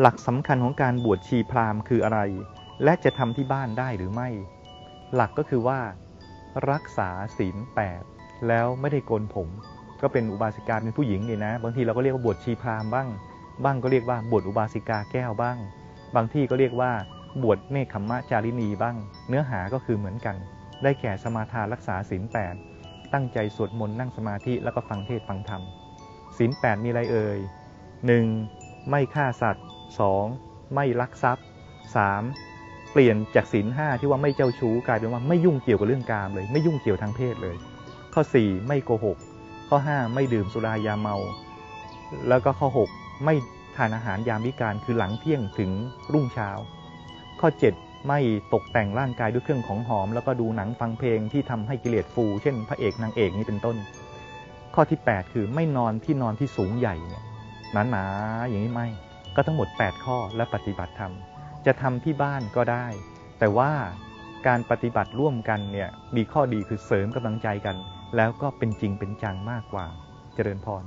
หลักสำคัญของการบวชชีพราหมณ์คืออะไร และจะทำที่บ้านได้หรือไม่ หลักก็คือว่า รักษาศีลแปดแล้วไม่ได้โกนผม ก็เป็นอุบาสิกาเป็นผู้หญิงนี่นะ บางทีเราก็เรียกว่าบวชชีพราหมณ์บ้าง บ้างก็เรียกว่าบวชอุบาสิกาแก้วบ้าง บางที่ก็เรียกว่าบวชเนคขมมะจารินีบ้าง เนื้อหาก็คือเหมือนกัน ได้แก่สมาทานรักษาศีลแปดตั้งใจสวดมนต์นั่งสมาธิแล้วก็ฟังเทศฟังธรรมศีลแปดมีอะไรเอ่ย 1. ไม่ฆ่าสัตว์ 2. ไม่ลักทรัพย์ 3. เปลี่ยนจากศีลห้าที่ว่าไม่เจ้าชู้กลายเป็นว่าไม่ยุ่งเกี่ยวกับเรื่องกามเลย ไม่ยุ่งเกี่ยวทางเพศเลย ข้อ 4 ไม่โกหก ข้อ 5 ไม่ดื่มสุรายาเมา แล้วก็ข้อ 6 ไม่ทานอาหารยามวิการคือหลังเที่ยงถึงรุ่งเช้า ข้อ 7 ไม่ตกแต่งร่างกายด้วยเครื่องของหอม แล้วก็ดูหนังฟังเพลงที่ทำให้กิเลสฟู เช่น พระเอกนางเอกนี่เป็นต้น ข้อที่ 8 คือไม่นอนที่นอนที่สูงใหญ่เนี่ยหนาๆอย่างนี้ไม่ ก็ทั้งหมด 8 ข้อและปฏิบัติธรรม จะทำที่บ้านก็ได้ แต่ว่าการปฏิบัติร่วมกันเนี่ยมีข้อดีคือเสริมกำลังใจกัน แล้วก็เป็นจริงเป็นจังมากกว่าเจริญพร